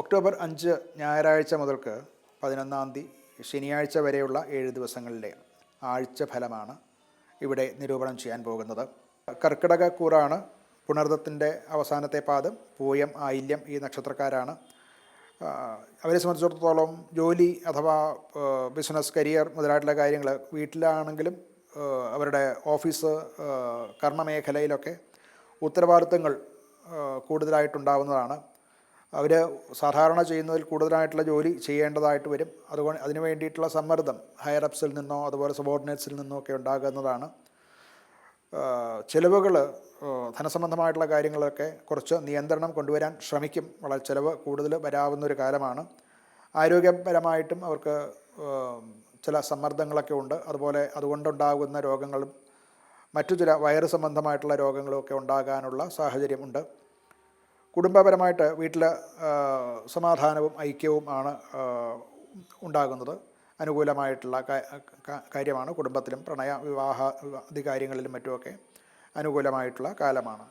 October അഞ്ച് ഞായറാഴ്ച മുതൽക്ക് പതിനൊന്നാം തീയതി ശനിയാഴ്ച വരെയുള്ള ഏഴ് ദിവസങ്ങളിലെ ആഴ്ച ഫലമാണ് ഇവിടെ നിരൂപണം ചെയ്യാൻ പോകുന്നത്. കർക്കിടക കൂറാണ് പുണർദത്തിന്റെ അവസാനത്തെ പാദം പൂയം ആയില്യം ഈ നക്ഷത്രക്കാരാണ്. അവരെ സംബന്ധിച്ചിടത്തോളം ജോലി അഥവാ ബിസിനസ് കരിയർ മുതലായിട്ടുള്ള കാര്യങ്ങൾ വീട്ടിലാണെങ്കിലും അവരുടെ ഓഫീസ് കർമ്മമേഖലയിലൊക്കെ ഉത്തരവാദിത്തങ്ങൾ കൂടുതലായിട്ടുണ്ടാവുന്നതാണ്. അവർ സാധാരണ ചെയ്യുന്നതിൽ കൂടുതലായിട്ടുള്ള ജോലി ചെയ്യേണ്ടതായിട്ട് വരും. അതുകൊണ്ട് അതിന് വേണ്ടിയിട്ടുള്ള സമ്മർദ്ദം ഹയർ അപ്സിൽ നിന്നോ അതുപോലെ സബോർഡിനേറ്റ്സിൽ നിന്നോ ഒക്കെ ഉണ്ടാകുന്നതാണ്. ചിലവുകൾ ധനസംബന്ധമായിട്ടുള്ള കാര്യങ്ങളൊക്കെ കുറച്ച് നിയന്ത്രണം കൊണ്ടുവരാൻ ശ്രമിക്കും. വളരെ ചിലവ് കൂടുതൽ വരാവുന്ന ഒരു കാലമാണ്. ആരോഗ്യപരമായിട്ടും അവർക്ക് ചില സമ്മർദ്ദങ്ങളൊക്കെ ഉണ്ട്. അതുപോലെ അതുകൊണ്ടുണ്ടാകുന്ന രോഗങ്ങളും മറ്റു ചില വയറ് സംബന്ധമായിട്ടുള്ള രോഗങ്ങളും ഒക്കെ ഉണ്ടാകാനുള്ള സാഹചര്യമുണ്ട് കുടുംബപരമായിട്ട് വീട്ടിൽ സമാധാനവും ഐക്യവും ആണ് ഉണ്ടാകുന്നത്. അനുകൂലമായിട്ടുള്ള കാര്യമാണ് കുടുംബത്തിലും പ്രണയ വിവാഹ അധികാര്യങ്ങളിലും മറ്റുമൊക്കെ അനുകൂലമായിട്ടുള്ള കാലമാണ്.